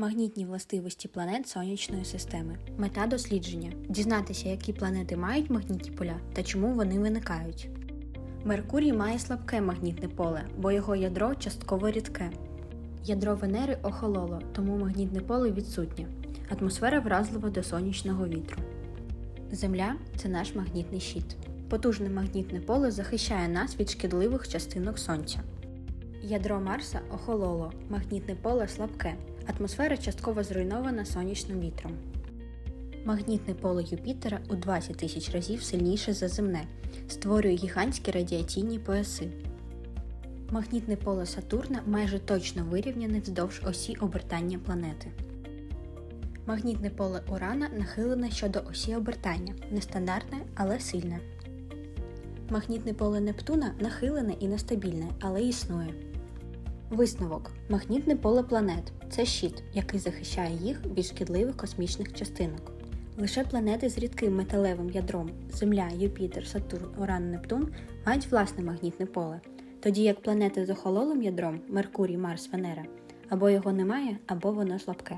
Магнітні властивості планет сонячної системи. Мета дослідження дізнатися, які планети мають магнітні поля та чому вони виникають. Меркурій має слабке магнітне поле, бо його ядро частково рідке. Ядро Венери охололо, тому магнітне поле відсутнє. Атмосфера вразлива до сонячного вітру. Земля це наш магнітний щит. Потужне магнітне поле захищає нас від шкідливих частинок Сонця. Ядро Марса охололо, магнітне поле слабке, атмосфера частково зруйнована сонячним вітром. Магнітне поле Юпітера у 20 тисяч разів сильніше за земне, створює гігантські радіаційні пояси. Магнітне поле Сатурна майже точно вирівняне вздовж осі обертання планети. Магнітне поле Урана нахилене щодо осі обертання, нестандартне, але сильне. Магнітне поле Нептуна нахилене і нестабільне, але існує. Висновок: магнітне поле планет це щит, який захищає їх від шкідливих космічних частинок. Лише планети з рідким металевим ядром Земля, Юпітер, Сатурн, Уран, Нептун мають власне магнітне поле, тоді як планети з охололим ядром Меркурій, Марс, Венера або його немає, або воно слабке.